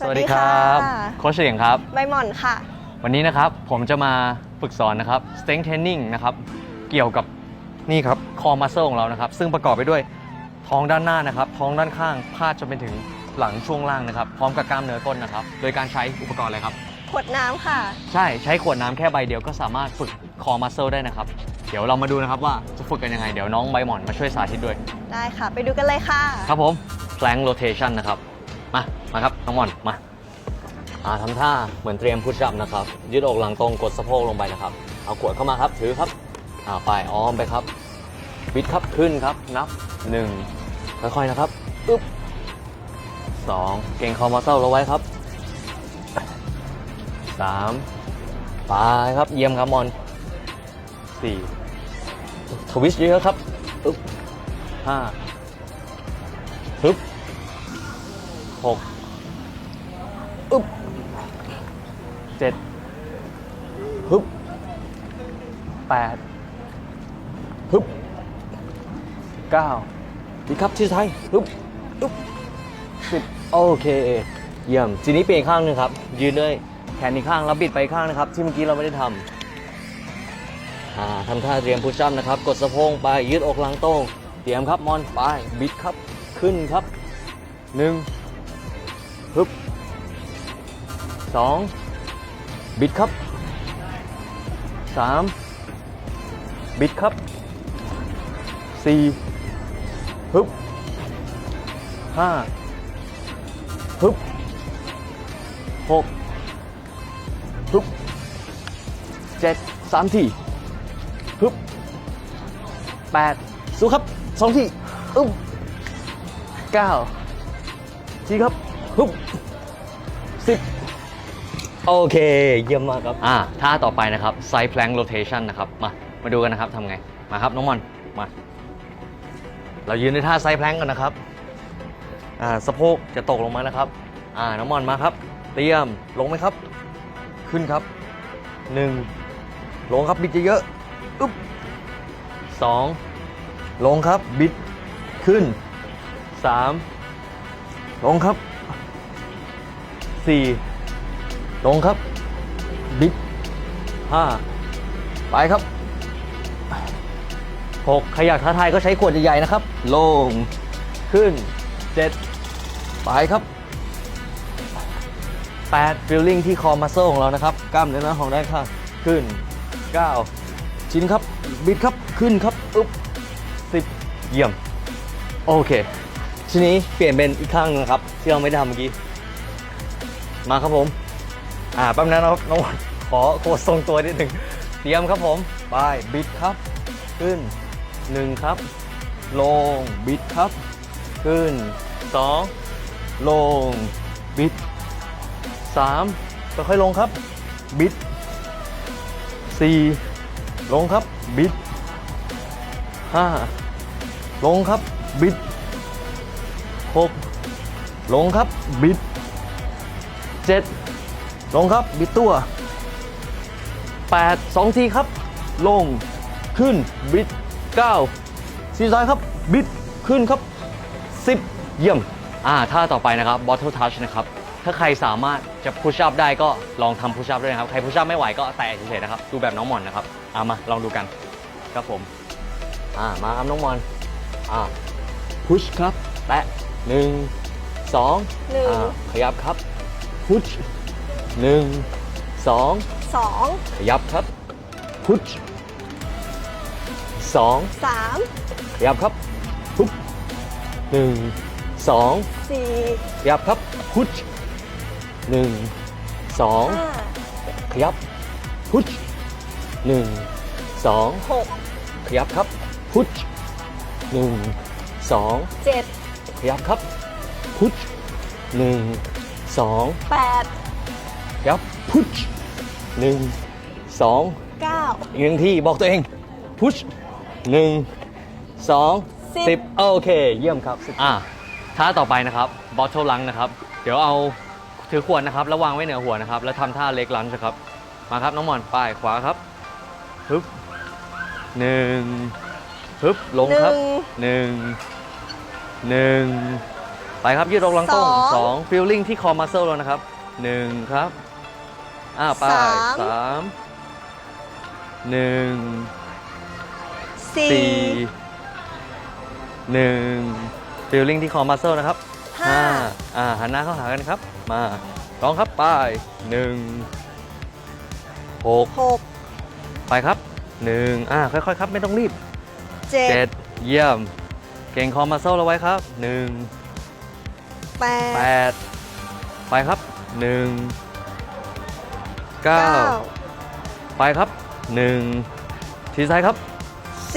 สวัสดีครับสวัสดีค่ะโค้ชเฉลียงครับใบหม่อนค่ะ วันนี้นะครับผมจะมาฝึกสอนนะครับ strength training นะครับเกี่ยวกับนี่ครับ core muscle ของเรานะครับ ซึ่งประกอบไปด้วยท้องด้านหน้านะครับ ท้องด้านข้างพาดจนไปถึงหลังช่วงล่างนะครับ พร้อมกับกล้ามเนื้อก้นนะครับ โดยการใช้อุปกรณ์อะไรครับ ขวดน้ำค่ะ ใช่ใช้ขวดน้ำแค่ใบเดียวก็สามารถฝึก core muscle ได้นะครับ เดี๋ยวเรามาดูนะครับว่าจะฝึกกันยังไง เดี๋ยวน้องใบหมอนมาช่วยสาธิตด้วย ได้ค่ะ ไปดูกันเลยค่ะ ครับผม plank rotation นะครับ มา มาครับน้องมอน มาอ่าทำท่าเหมือนเตรียมพุช up นะครับ ยืดอกหลังตรงกดสะโพกลงไปนะครับ เอาขวดเข้ามาครับ ถือครับอ่าไปอ้อมไปครับ บิดครับขึ้นครับ นับ1ค่อยๆนะครับ อึ๊บ2เก่งคอมาเซลเราไว้ครับ3ไปครับ เยี่ยมครับมอน4ทวิสต์เยอะครับอึ๊บ5ฮึบ หกอึ๊บเจ็ดฮึบแปดฮึบเก้าดีครับที่สุดท้ายฮึบอึ๊บสิบโอเค เยี่ยมทีนี้เปลี่ยนข้างหนึงครับ ยืนด้วยแขนอีกข้างแล้วบิดไปอีกข้างนะครับ ที่เมื่อกี้เราไม่ได้ทำอ่าทำท่าเตรียมพุชชั่นนะครับ กดสะโพกไปยืดอกหลังตรง เตรียมครับมอนไปบิดครับขึ้นครับหนึ่ง 2 บิดครับ 3 บิดครับ 4 ฮึบ 5 ฮึบ 6 ฮึบ 7 3 ทีฮึบ 8 สู้ครับ 2 ทีอึ้บ9ทีครับฮึบ10 โอเค เยี่ยมมากครับ อ่าท่าต่อไปนะครับ side plank rotation นะครับ มา มาดูกันนะครับทำไง มาครับ น้องมอน มา เรายืนในท่า side plank กันนะครับ อ่า สะโพกจะตกลงมานะครับ อ่า น้องมอนมาครับ เตรียม ลงไหมครับ ขึ้นครับหนึ่งลงครับ บิดเยอะๆอึ๊บสองลงครับ บิด ขึ้น3ลงครับ4 ลงครับ บิด5ไปครับ6ใครอยากท้าทายก็ใช้ขวดใหญ่ๆนะครับ ลงขึ้น7ไปครับ8ฟีลลิ่งที่คอมัสเซลของเรานะครับ กล้ามเนื้อหน้าของด้านข้างขึ้น9ชิ้นครับ บิดครับขึ้นครับอึ๊บ10เยี่ยม โอเค ทีนี้เปลี่ยนเป็นอีกข้างหนึงนะครับ ที่เราไม่ได้ทำเมื่อกี้ มาครับผม อ่าแป๊บนึงนะครับน้องวันขอโคทรงตัวนิดหนึ่งเตรียมครับผมไปบิดครับ ขึ้น1ครับ ลงบิดครับ ขึ้น2ลงบิด3ค่อยๆลงครับ บิด4ลงครับ บิด5ลงครับ บิด6ลงครับ บิด7 ลงครับ บิดตัว 8 2ทีครับ ลงขึ้นบิด9ทีซ้ายครับ บิดขึ้นครับ 10 เยี่ยม อ่าท่าต่อไปนะครับ bottle touch นะครับ ถ้าใครสามารถจะ push up ได้ก็ลองทำ push up ด้วยนะครับ ใคร push up ไม่ไหวก็แตะเฉยๆนะครับ ดูแบบน้องหมอนนะครับอ่ามาลองดูกันครับผม อ่ามาครับน้องมอน อ่า พุชครับ แตะหนึ่งสองหนึ่งอ่าขยับครับ พุช หนึ่งสองสองขยับครับ พุชสองสามขยับครับพุชหนึ่งสองสี่ขยับครับพุชหนึ่งสองห้าขยับพุชหนึ่งสองหกขยับครับพุชหนึ่งสองเจ็ดขยับครับพุชหนึ่งสองแปดข ยับพุชหนึ่งสองเก้าอีกหนึ่งที่บอกตัวเอง พุชหนึ่งสองสิบสิบโอเค เยี่ยมครับอ่าท่าต่อไปนะครับบอทเทิลลังนะครับ เดี๋ยวเอาถือขวดนะครับ แล้ววางไว้เหนือหัวนะครับ แล้วทำท่าเล็กลันนะครับ มาครับน้องหมอนไปขวาครับฮึบหนึ่งฮึบลงหครับนึ่งหนึ่งหนึ่งไปครับยืดอกหลังตรงสองสองฟิลลิ่งที่คอมัสเซลแล้วนะครับหนึ่งครับ อ่าไปสาม สามหนึ่งสี่สี่หนึ่งฟิลลิ่งที่คอมัสเซลนะครับห้าอ่าหันหน้าเข้าหากันครับ มาร้องครับไปหนึ่งหกหกไปครับหนึ่งอ่าค่อยๆครับ ไม่ต้องรีบ เจ็เจ็ดดเยี่ยม เก่งคอมัสเซลเราไว้ครับหนึ่งแปแปดดไปครับหนึ่ง เก้าเก้าไปครับหนึ่งทีซ้ายครับ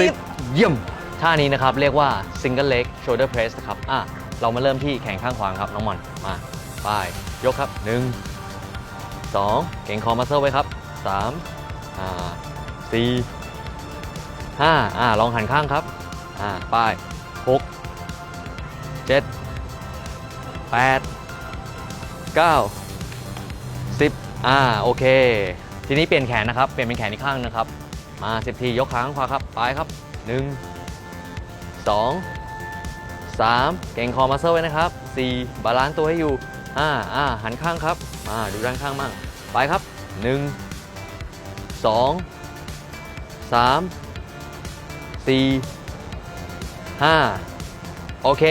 สิบเยี่ยม ท่านี้นะครับ เรียกว่า single leg shoulder press นะครับ อะ เรามาเริ่มที่แขนข้างขวาครับ น้องหมอน มา ไป ยกครับ1 2เก่งคอมัสเซลไว้ครับ3อ่า4 5อ่า ลองหันข้างครับ อ่า ไป6 7 8 9 10 อ่าโอเค ทีนี้เปลี่ยนแขนนะครับ เปลี่ยนเป็นแขนอีกข้างนะครับ มา10ทียกขาข้างขวาครับ ไปครับ1 2 3เก่งคอมัสเซลไว้นะครับ4บาลานซ์ตัวให้อยู่5อ่าหันข้างครับ มาดูด้านข้างมั่งไปครับ1 2 3 4 5โอเค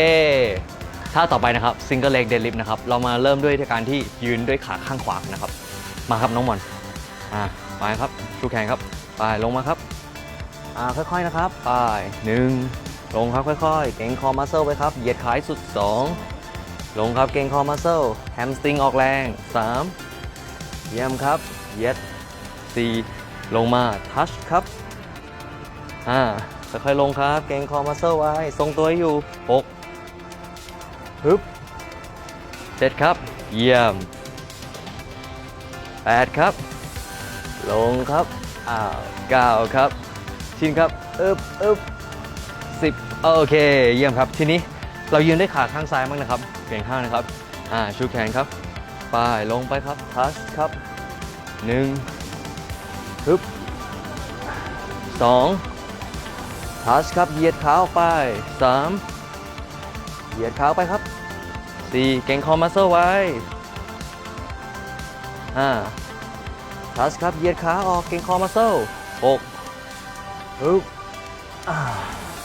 ท่าต่อไปนะครับซิงเกิลเ g กเดลิฟนะครับ เรามาเริ่มด้วยการที่ยืนด้วยขาข้างขวานะครับ มาครับน้องหมอนอ่าไปครับชูแขนครับไปลงมาครับอ่าค่อยๆนะครับไปหนึ่งลงครับค่อยๆ เก่งคอมัสเซลไว้ครับเหยียดขาให้สุด 2 ลงครับเก่งคอมัสเซลแฮมสตริงออกแรง 3 เยี่ยมครับเหยียด4ลงมาทัชครับอ่าค่อยๆลงครับเก่งคอมัสเซลไว้ทรงตัวให้อยู่6ฮึบ7ครับ เยี่ยม 8 ครับ ลงครับ อ้าวเก้าครับ ชินครับอึบอึบสิบโอเค เยี่ยมครับ ทีนี้เรายืนได้ขาข้างซ้ายบ้างนะครับเปลี่ยนข้างนะครับ อ่า ชูแขนครับไปลงไปครับทัชครับหนึ่งฮึบสองทัชครับ เหยียดขาออกไปสามเหยียดขาออกไปครับสี่เก่งคอมัสเซลไว้ห้า ทัสครับ เหยียดขาออกเก่งคอมาเซลหกฮึบ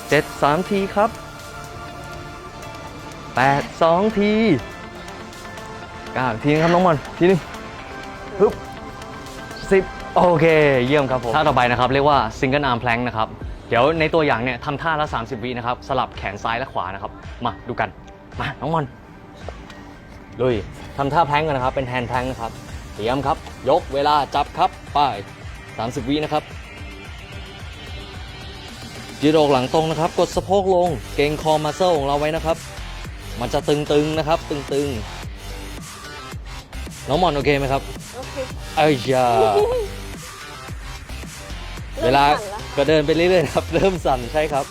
เจ็ดสามทีครับแปดสองทีเก้าทีนะครับน้องมอนทีนึงฮึบสิบโอเค เยี่ยมครับผมท่าต่อไปนะครับ เรียกว่า single arm plank นะครับ เดี๋ยวในตัวอย่างเนี่ยทำท่าละ 30 วินะครับ สลับแขนซ้ายและขวานะครับ มาดูกัน มา น้องมอนลุยทำท่าแพลงกันนะครับ เป็นแฮนด์แพลงนะครับ เตรียมครับ ยกเวลาจับครับไป30 วินะครับยืดอกหลังตรงนะครับ กดสะโพกลง เกรงคอมาเซลของเราไว้นะครับ มันจะตึงๆนะครับ ตึงๆ น้องหมอนโอเคไหมครับ โอเคเอ้ยยาเวลาริ่มสั่นแก็เดินไปเรื่อยๆนะครับ เริ่มสั่นใช่ครับ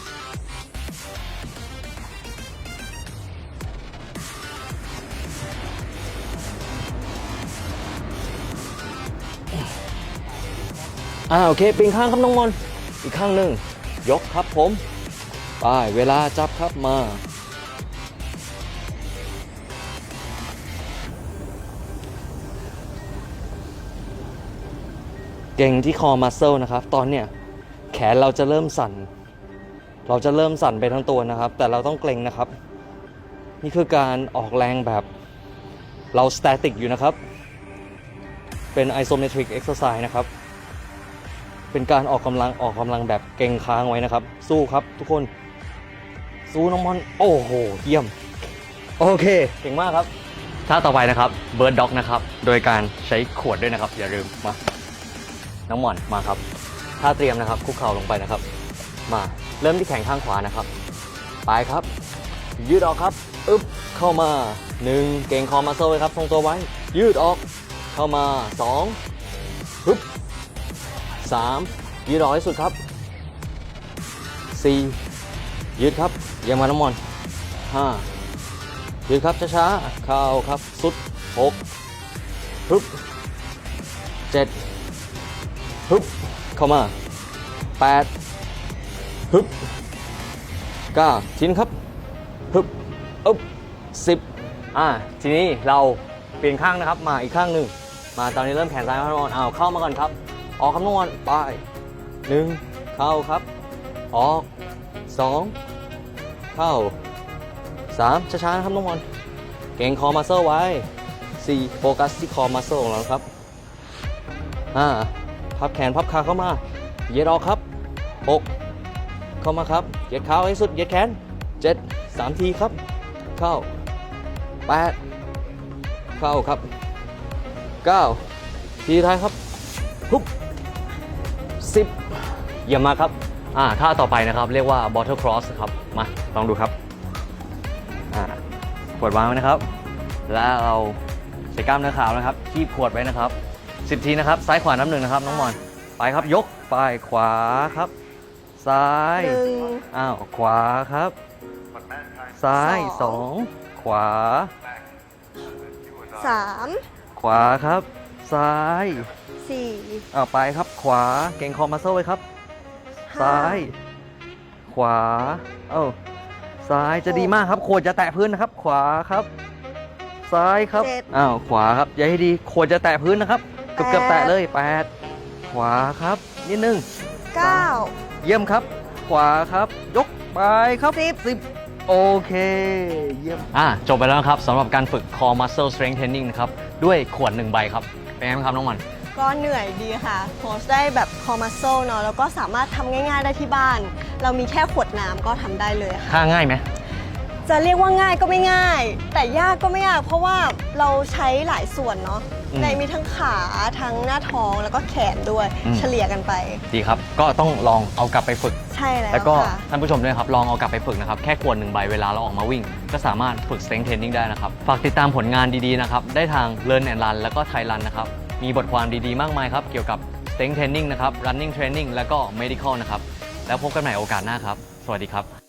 อ่าโอเคปีนข้างครับน้องมอนอีกข้างหนึ่งยกครับผมไปเวลาจับครับมาเก่งที่คอมัสเซลนะครับ ตอนเนี้ยแขนเราจะเริ่มสั่น เราจะเริ่มสั่นไปทั้งตัวนะครับ แต่เราต้องเกรงนะครับ นี่คือการออกแรงแบบเราสแตติกอยู่นะครับ เป็น isometric exercise นะครับ เป็นการออกกำลังออกกำลังแบบเก่งค้างไว้นะครับ สู้ครับทุกคน สู้น้องมอนโอ้โห เยี่ยม โอเค เก่งมากครับท่าต่อไปนะครับ Bird Dog นะครับ โดยการใช้ขวดด้วยนะครับ อย่าลืมมา น้องมอนมาครับท่าเตรียมนะครับ คุกเข่าลงไปนะครับ มาเริ่มที่แขนข้างขวานะครับ ไปครับ ยืดออกครับอึ๊บเข้ามา 1 เก่งคอมาโซ่ไว้ครับทรงตัวไว้ ยืดออกเข้ามา2ฮึบ 3ยืดออกให้สุดครับ 4 ยืดครับยังมาน้ำมอน 5 ยืดครับช้าๆเข้าครับสุด6ฮึบ7ฮึบเข้ามา8ฮึบ9ชิ้นครับฮึบอึบ10อ่าทีนี้เราเปลี่ยนข้างนะครับมาอีกข้างหนึ่งมาตอนนี้เริ่มแขนซ้ายครับน้องออนอ้าเข้ามาก่อนครับ ออกครับน้องไปหนึ่งเข้าครับ ออกสองเข้าสามช้าๆนะครับน้องออนเก่งคอมาเซอร์ไว้สี่โฟกัสที่คอมาเซอร์ของเราครับห้าพับแขนพับขาเข้ามา เยียดออกครับหกเข้ามาครับเยียดขาให้สุดเยียดแขนเจ็ดสามทีครับ เข้าแปดเข้าครับเก้าทีท้ายครับปุ๊บ สิบเยี่ยมมากครับ อ่าท่าต่อไปนะครับ เรียกว่า bottle cross ครับ มา ลองดูครับ อ่าขวดวางไว้นะครับ แล้วเราใส่กล้ามเนื้อขาวนะครับ คีบขวดไว้นะครับ 10 ทีนะครับ ซ้ายขวาน้ำหนึ่งนะครับ น้องมอน ไปครับยกไปขวาครับ ซ้าย หนึ่ง อ้าวขวาครับ ซ้ายสสออง งขวา สาม ขวาครับ ซ้ายสี่อ้าวไปครับ ขวา เก่งคอมาเซลไว้ครับ ห้ซ้าย ขวา เอ้า ซ้ายจะดีมากครับขวดจะแตะพื้นนะครับ ขวาครับ ซ้ายครับ เจ็ดอ้าว ขวาครับอย่าให้ดีขวดจะแตะพื้นนะครับ เกือบเกือบแตะแปดเลยแปดขวาครับ นิดนึง เก้า เยี่ยมครับ ขวาครับ ยกไปครับสิบ สิบโอเค เยี่ยม อ่าจบไปแล้วนะครับสำหรับการฝึก core muscle strength training นะครับ ด้วยขวดหนึ่งใบครับ เป็นไงบ้างครับน้องมัน ก็เหนื่อยดีค่ะโพสได้แบบคอมาโซเนาะแล้วก็สามารถทำง่าย ๆ ได้ที่บ้าน เรามีแค่ขวดน้ำก็ทำได้เลยค่ะ ท่าง่ายไหม จะเรียกว่าง่ายก็ไม่ง่าย แต่ยากก็ไม่ยาก เพราะว่าเราใช้หลายส่วนเนาะอืม ในมีทั้งขาทั้งหน้าท้องแล้วก็แขนด้วยอืมเฉลี่ยกันไป ดีครับ ก็ต้องลองเอากลับไปฝึก ใช่แล้วแล้วก็ค่ะ ท่านผู้ชมด้วยครับ ลองเอากลับไปฝึกนะครับ แค่ขวดหนึ่งใบเวลาเราออกมาวิ่ง ก็สามารถฝึก strength training ได้นะครับ ฝากติดตามผลงานดีๆนะครับ ได้ทาง Learn and Run แล้วก็ Thai Run นะครับ มีบทความดีๆ มากมายครับ เกี่ยวกับ strength training นะครับ running training แล้วก็ medical นะครับ แล้วพบกันใหม่โอกาสหน้าครับ สวัสดีครับ